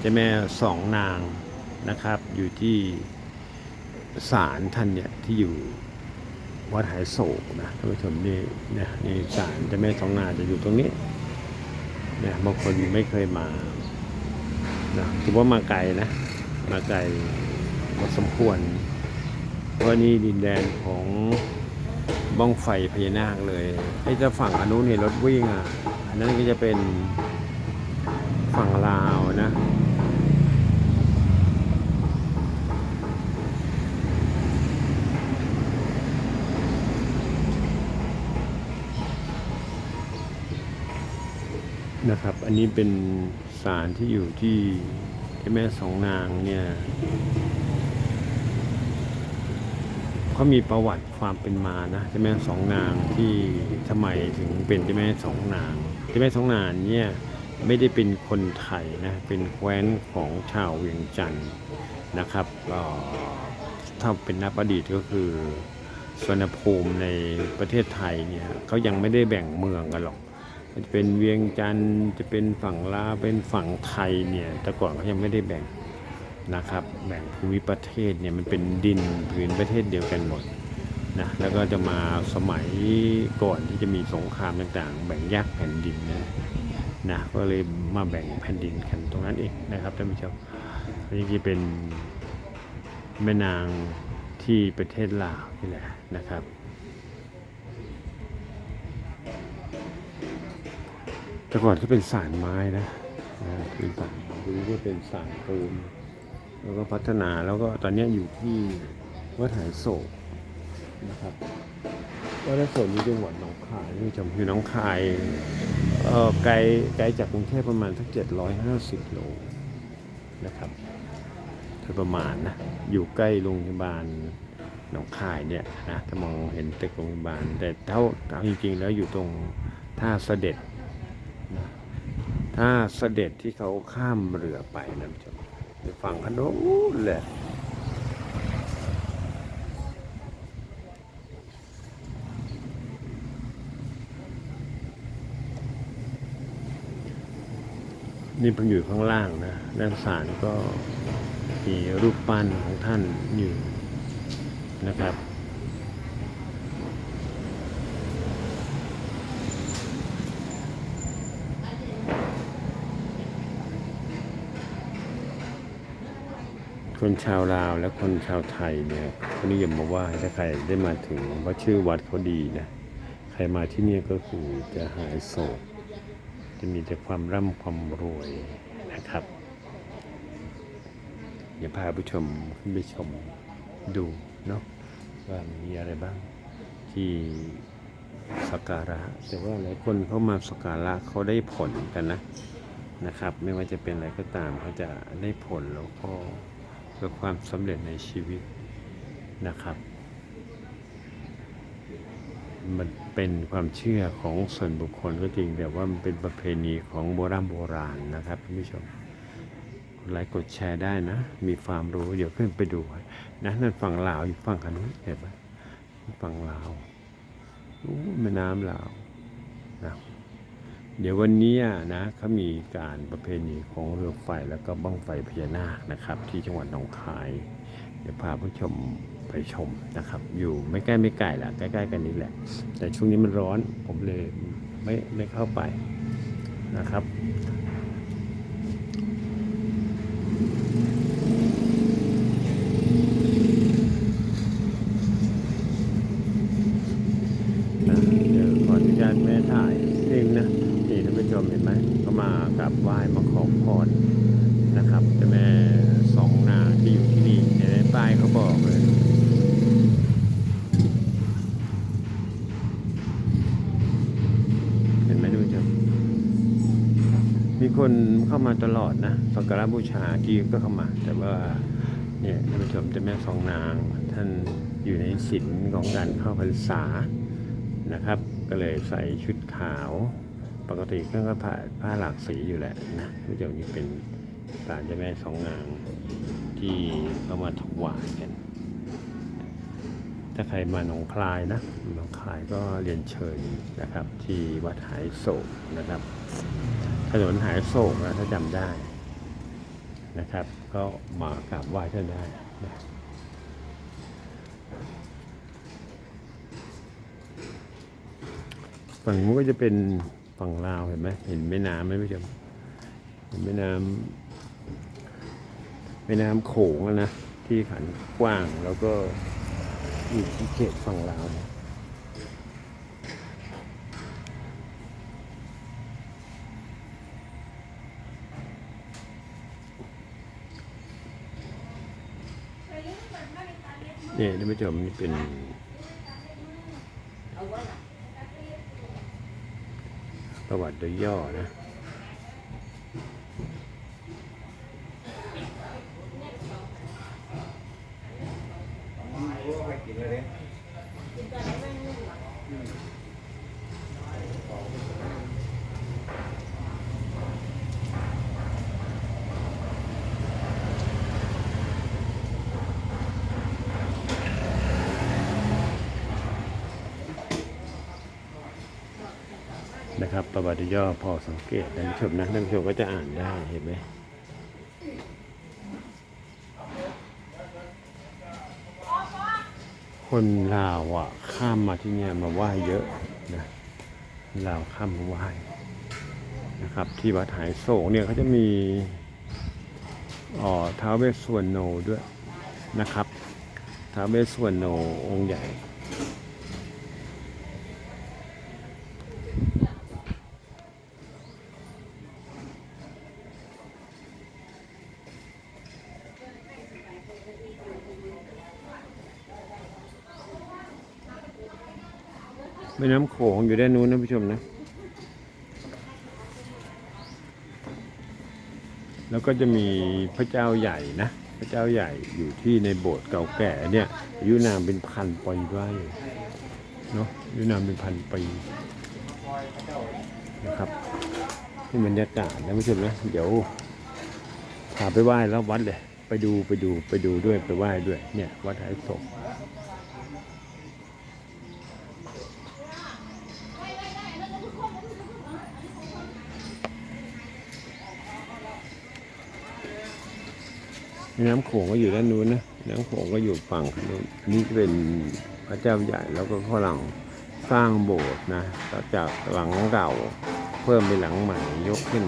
เจ้าแม่สองนางนะครับ อยู่ที่ศาลท่านเนี่ยที่อยู่วัดหายโศกนะท่านผู้ชมนี่นี่ยนี่ศาลเจ้าแม่สองนางจะอยู่ตรงนี้เนี่ยบางคนไม่เคยมานะถือว่ามาไกลนะ มาไกลพอสมควรเพราะนี่ดินแดนของบ้องไฟพญานาคเลยไอ้จะฝั่งอนุนเนี่ยรถวิ่งอะอันนั้นก็จะเป็นฝั่งลาว นะครับ อันนี้เป็นศาลที่อยู่ที่เจ้าแม่สองนางเนี่ยเขามีประวัติความเป็นมานะเจ้าแม่สองนางที่ทำไมถึงเป็นเจ้าแม่สองนางเจ้าแม่สองนางเนี่ยไม่ได้เป็นคนไทยนะเป็นแคว้นของชาวเวียงจันทร์นะครับเอ่อถ้าเป็นนับอดีตก็คือสวนภูมิในประเทศไทยเนี่ยเขายังไม่ได้แบ่งเมืองกันหรอก จะเป็นเวียงจันทร์จะเป็นฝั่งลาวเป็นฝั่งไทยเนี่ยแต่ก่อนเขายังไม่ได้แบ่งนะครับ แบ่งภูมิประเทศเนี่ยมันเป็นดินผืนประเทศเดียวกันหมดนะแล้วก็จะมาสมัยก่อนที่จะมีสงครามต่างๆ แบ่งแยกแผ่นดินนะนะก็เลยมาแบ่งแผ่นดินกันตรงนั้นเองนะครับท่านผู้ชมนนี้คือเป็นแม่นางที่ประเทศลาวนี่แหละนะครับ แต่ก่อนก็เป็นสารไม้นะนะเป็นสารหรือว่าเป็นสารปูนแล้วก็พัฒนาแล้วก็ตอนนี้อยู่ที่วัดหายโศกนะครับวัดหายโศกอยู่จังหวัดหนองคายนี่จำคือหนองคายเออไกลไกลจากกรุงเทพประมาณสักเจ็ดร้อยห้าสิบโลนะครับโดยประมาณนะอยู่ใกล้โรงพยาบาลหนองคายเนี่ยนะถ้ามองเห็นตึกโรงพยาบาลแต่เท่าเอาจริงๆ แล้วอยู่ตรงท่าเสด็จ ถ้าเสด็จที่เขาข้ามเรือไปนะผู้ชมไปฝั่งขนนแหละนี่ผมอยู่ข้างล่างนะด้านศาลก็มีรูปปั้นของท่านอยู่นะครับ คนชาวลาวและคนชาวไทยเนี่ยเขานิยมมาไหว้ถ้าใครได้มาถึงเพราะชื่อวัดเขาดีนะใครมาที่นี่ก็คือจะหายโศก จะมีแต่ความร่ำความรวยนะครับเดี๋ยวพาผู้ชมขึ้นไปชมดูเนาะว่ามีอะไรบ้างที่สักการะ แต่ว่าหลายคนเขามาสักการะเขาได้ผลกันนะนะครับ ไม่ว่าจะเป็นอะไรก็ตามเขาจะได้ผลแล้วก็ พื่อความสำเร็จในชีวิตนะครับ มันเป็นความเชื่อของส่วนบุคคลก็จริง แต่ว่ามันเป็นประเพณีของโบราณโบราณนะครับท่านผู้ชมกดไลค์กดแชร์ได้นะ มีความรู้เดี๋ยวขึ้นไปดูนะนั่นฝั่งลาวอยู่ฝั่งกันนู้นเห็นไหมฝั่งลาวอู้แม่น้ำลาวนะ เดี๋ยววันนี้นะเขามีการประเพณีของเรือไฟแล้วก็บ้างไฟพญานาคนะครับ ที่จังหวัดหนองคาย เดี๋ยวพาผู้ชมไปชมนะครับ อยู่ไม่ใกล้ไม่ไกลแหละใกล้ๆกันนี้แหละ แต่ช่วงนี้มันร้อนผมเลยไม่ไม่เข้าไปนะครับ นะเดี๋ยวขออนุญาตแม่ถ่ายนิดนึงนะนี่ท่านผู้ชมเห็นไหมก็มากราบไหว้มาขอพรนะครับเจ้าแม่สองนางที่อยู่ที่นี่เห็นในป้ายเขาบอกเลย เห็นไหมท่านผู้ชมมี คนเข้ามาตลอดนะสักการะบูชาที่ก็เข้ามา แต่ว่าเนี่ยท่านผู้ชมเจ้าแม่สองนาง ท่านอยู่ในศีลของการเข้าพรรษานะครับ ก็เลยใส่ชุดขาว ปกติก็ก็ผ้าผ้าหลากสีอยู่แหละนะผู้เจ้านี้เป็นศาลเจ้าแม่สองนางที่เอามาถวายกัน ถ้าใครมาหนองคลายนะหนองคลายก็เรียนเชิญนะครับ ที่วัดหายโศกนะครับถนนหายโศกนะถ้าจำได้นะครับ ก็มากราบไหว้ท่านได้นะฝั่งนู้นก็จะเป็นฝั่งลาวเห็นไหมเห็นแม่น้ำไหมพี่ชมเห็นแม่น้ำแม่น้ำโขงนะที่ขันกว้างแล้วก็ อยู่ที่เขตฝั่งลาวเนี่ยเนี่ยท่านผู้ชมนี่เป็นประวัติโดยย่อนะ นะครับ ประวัติย่อพอสังเกตท่านผู้ชมนะท่านผู้ชมก็จะอ่านได้เห็นไหมคนลาวอะข้ามมาที่เนี่ยมาไหว้เยอะนะลาวข้ามมาไหว้นะครับ ที่วัดหายโศกเนี่ยเขาจะมีอ๋อท้าวเวสสวรโนด้วยนะครับท้าวเวสสวรโนองค์ใหญ่ แม่น้ำโขงอยู่ด้านนู้นนะผู้ชมนะ แล้วก็จะมีพระเจ้าใหญ่นะ พระเจ้าใหญ่อยู่ที่ในโบสถ์เก่าแก่เนี่ยอายุนามเป็นพันปีด้วยเนาะอายุนามเป็นพันปีนะครับนี่บรรยากาศนะผู้ชมนะ เดี๋ยวพาไปไหว้แล้ววัดเลย ไปดูไปดูไปดูด้วยไปไหว้ด้วย เนี่ยวัดไทยศก น้ำโขงก็อยู่ด้านนู้นนะน้ำโขงก็อยู่ฝั่งนู้นนี่เป็นพระเจ้าใหญ่แล้วก็ฝรั่งสร้างโบสถ์นะจากหลังเก่าเพิ่มเป็นหลังใหม่ยกขึ้น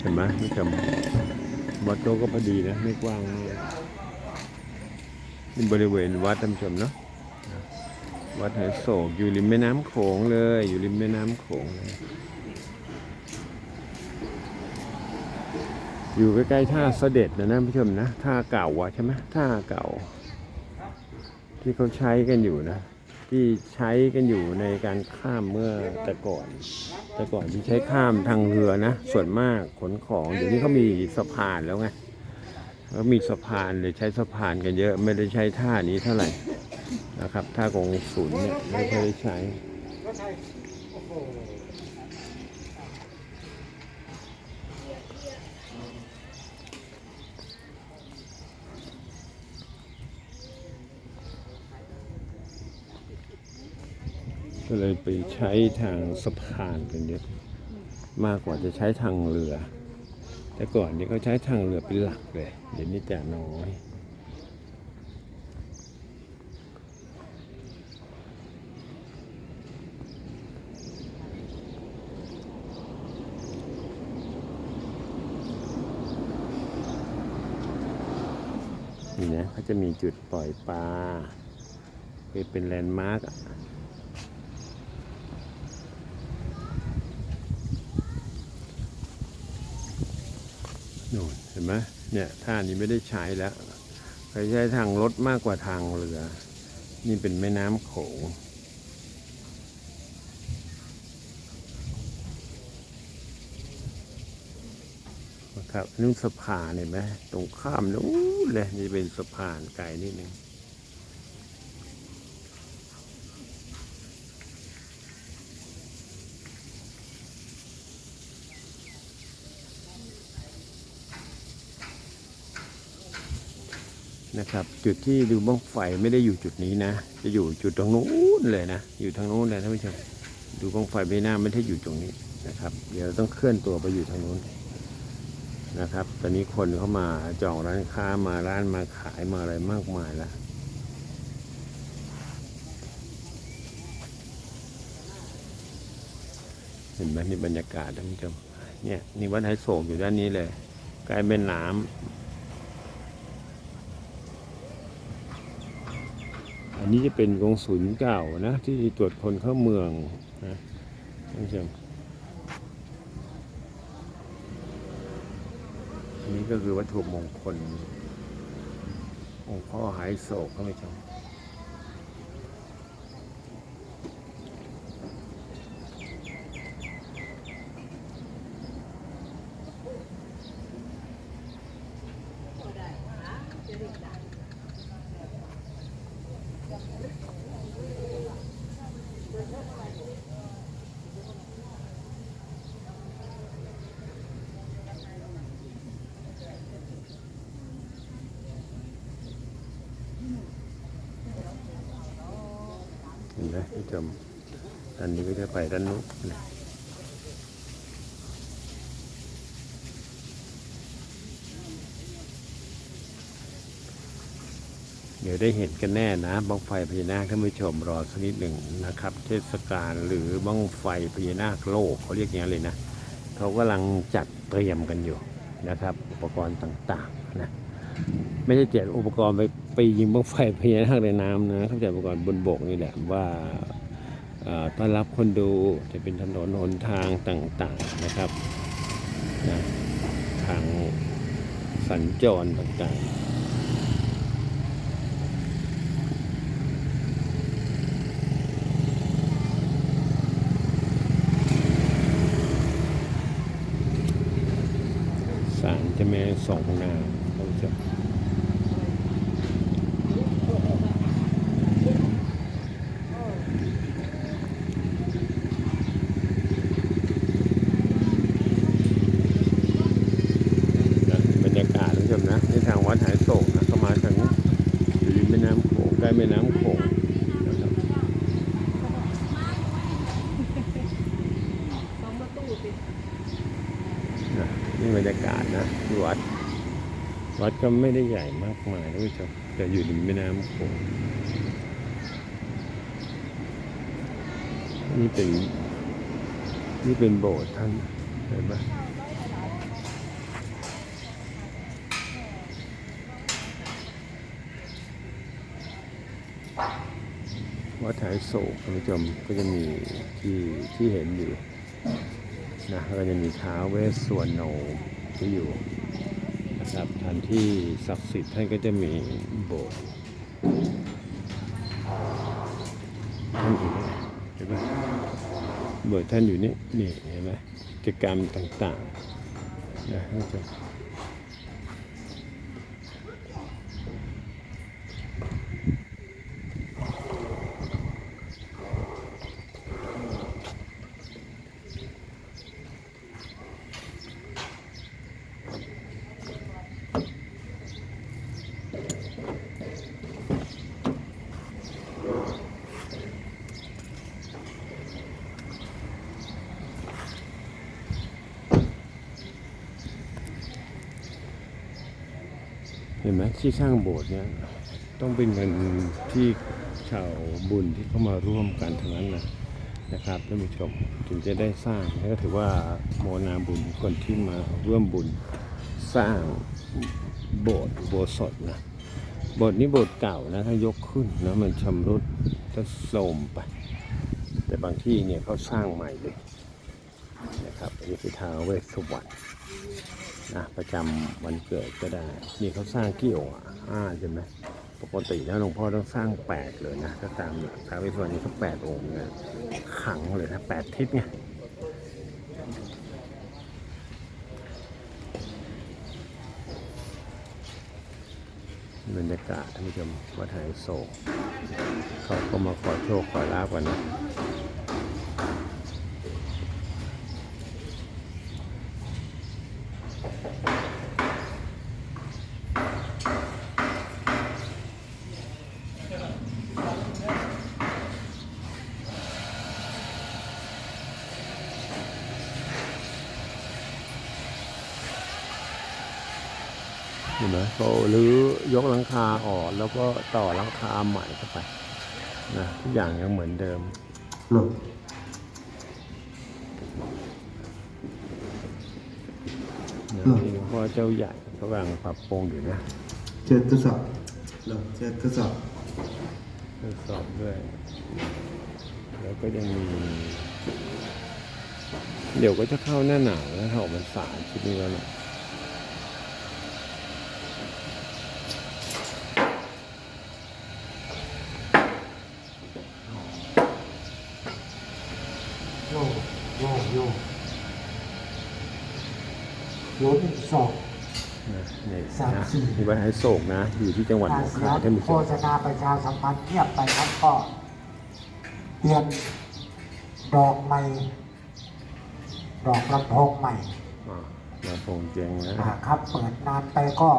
เห็นไหมไม่จำวัดโตก็พอดีนะ ไม่กว้างนี่บริเวณวัดท่านผู้ชมเนาะ วัดไหโศกอยู่ริมแม่น้ำโขงเลย อยู่ริมแม่น้ำโขงเลยอยู่ใกล้ๆท่าเสด็จนะนะผู้ชมนะท่าเก่าอะใช่ไหมท่าเก่า ที่เขาใช้กันอยู่นะ ที่ใช้กันอยู่ในการข้ามเมื่อแต่ก่อน แต่ก่อนที่ใช้ข้ามทางเรือนะ ส่วนมากขนของเดี๋ยวนี้เขามีสะพานแล้วไงเขามีสะพานเลยใช้สะพานกันเยอะ ไม่ได้ใช้ท่านี้เท่าไหร่ นะครับถ้ากองศูนย์เนี่ยไม่ค่อยได้ใช้ก็ใช้ก็เลยไปใช้ทางสะพานกันเยอะมากกว่าจะใช้ทางเรือ แต่ก่อนเนี่ยเขาใช้ทางเรือเป็นหลักเลย เดี๋ยวนี้จะน้อย นี่นะเขา จะมีจุดปล่อยปลาเป็นแลนด์มาร์กอะโน่นเห็นไหมเนี่ยท่านี้ไม่ได้ใช้แล้วเขาใช้ทางรถมากกว่าทางเรือ นี่เป็นแม่น้ำโขงนะครับนู่นสะพานเห็นไหมตรงข้ามนู้น เลยนี่เป็นสะพานไกลนิดนึงนะครับจุดที่ดูบ้างไฟไม่ได้อยู่จุดนี้นะ จะอยู่จุดตรงนู้นเลยนะ อยู่ทางนู้นเลยท่านผู้ชมดูบ้างไฟไม่น่าไม่ได้อยู่ตรงนี้นะครับ เดี๋ยวต้องเคลื่อนตัวไปอยู่ทางนู้น นะครับ ตอนนี้คนเข้ามาจองร้านค้ามาร้านมาขายมาอะไรมากมายแล้วเห็นไหมนี่บรรยากาศท่านผู้ชมเนี่ยนี่วัดไทยโศกอยู่ด้านนี้เลย ใกล้เป็นน้ำอันนี้จะเป็นกองศูนย์เก่านะ ที่ตรวจคนเข้าเมืองนะท่านผู้ชมอั นนี้ก็คือวัตถุมงคลองค์พ่อหายโศกท่านผู้ชมเห็นไผู้ชมด้านนี้ก็จะไปด้านนู้นเดี๋ยวได้เห็นกันแน่นะบ้องไฟพญานาคท่านผู้ชมรอสักนิดหนึ่งนะครับ เทศกาลหรือบ้องไฟพญานาคโลกเขาเรียกอย่างนั้นเลยนะเขากำลังจัดเตรียมกันอยู่นะครับ อุปกรณ์ต่างๆนะไม่ใช่แจกอุปกรณ์ไป ไปยิงบังไฟพญานาคในน้ำนะเขาแจกอุปกรณ์บนบกนี่แหละว่าต้อนรับคนดูจะเป็นถนนหนทางต่างๆนะครับนะทางสัญจรต่างๆศาลเจะแม่สองนางเขาจะ นะบรรยากาศท่านผู้ชมนะที่ทางวัดหายโศกนะเข้ามาทางอยู่ริมแม่น้ำโขงใกล้แม่น้ำโขงนะครับ สองประตูติด นะนี่ บรรยากาศนะที่วัด วัดก็ไม่ได้ใหญ่มากมายท่านผู้ชมแต่อยู่ริมแม่น้ำโขงนี่เป็นนี่เป็นโบสถ์ท่านเห็นไหมวัดหายโศกท่านผู้ชมก็จะมีที่ที่เห็นอยู่ นะก็จะมีท้าวเวสสวรรณโนที่อยู่นะครับท่านที่ศักดิ์สิทธิ์ท่านก็จะมีโบสถ์ท่านอยู่นี่เห็นไหมโบสถ์ท่านอยู่นี่นี่เห็นไหมกิจกรรมต่างๆนะ ไหมที่สร้างโบสถ์เนี่ยต้องเป็นเงินที่ชาวบุญที่เข้ามาร่วมกันทั้งนั้นนะนะครับท่านผู้ชมถึงจะได้สร้างแล้วก็ถือว่าโมนาบุญคนที่มาร่วมบุญสร้างโบสถ์โบสถ์นะโบสถ์นี้โบสถ์เก่านะถ้ายกขึ้นนะมันชำรุดก็โทรมไป แต่บางที่เนี่ยเขาสร้างใหม่เลยนะครับอันนี้คือทาวเวสสุวรรณ นะประจำวันเกิดก็ได้นี่เขาสร้างเกี่องค์อะห้าใช่ไหมปกติแล้วหลวงพ่อต้องสร้างแปดเลยนะถ้าตามหลักท้าวเวสสุวรรณนี่เขาแปดองค์นะขังเลยนะแปดทิศไงบรรยากาศท่านผู้ชมวัดไหโศกเขาก็มาขอโชคขอลาบกันนะ เห็นไหมเขาหรือยกหลังคาออกแล้วก็ต่อหลังคาใหม่เข้าไปนะทุกอย่างยังเหมือนเดิมหลบนะที่หลวงพ่อเจ้าใหญ่กำลังปรับปรุงอยู่นะเจอทดสอบหลบเจอทดสอบทดสอบด้วย แล้วก็ยังมี เดี๋ยวก็จะเข้าหน้าหนาวแล้วถ้าออกมันสายคิดนี้แล้วนะ โยโยโยโยหนึ่งสอง นี่สามนะสี่ที่วัดไฮโศกนะ อยู่ที่จังหวัดหนองคายท่านผู้ชโฆมษณาประชาสัมพันธ์เงียบไปครับก็เปลี่ยนดอกใหม่ ดอกลำโพงใหม่ อ่ามาโปงเจงนะครับเปิดนานไปก็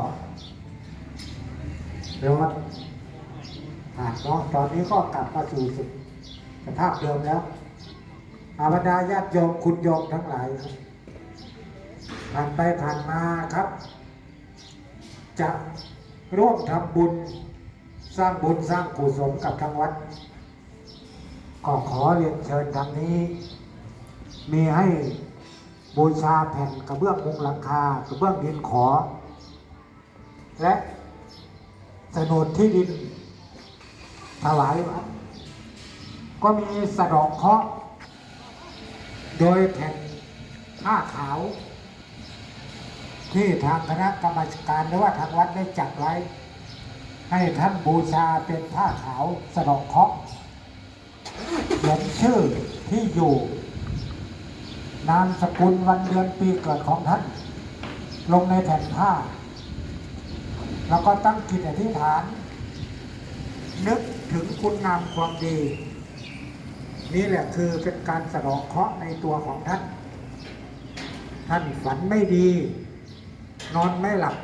ร้อนอ่าเนาะตอนนี้ก็กลับมาสู่สภาพเดิมแล้ว อาบรรดาญาติโยมคุณโยมทั้งหลายครับ ผ่านไปผ่านมาครับ จะร่วมทำบุญสร้างบุญสร้างกุศลกับทางวัดก็ขอเรียนเชิญทางนี้ มีให้บูชาแผ่นกระเบื้องมุงหลังคากระเบื้องดินขอ และโฉนดที่ดินถวายวัดก็มีสะดอกเคราะห์ โดยแผ่นผ้าขาว ที่ทางคณะกรรมการหรือว่าทางวัดได้จัดไว้ ให้ท่านบูชาเป็นผ้าขาวสะเดอกเคราะห์เขียนชื่อที่อยู่ นามสกุลวันเดือนปีเกิดของท่าน ลงในแผ่นผ้า แล้วก็ตั้งจิตอธิษฐาน นึกถึงคุณงามความดี นี่แหละคือเป็นการสะอกเคราะห์ในตัวของท่าน ท่านฝันไม่ดี นอนไม่หลับ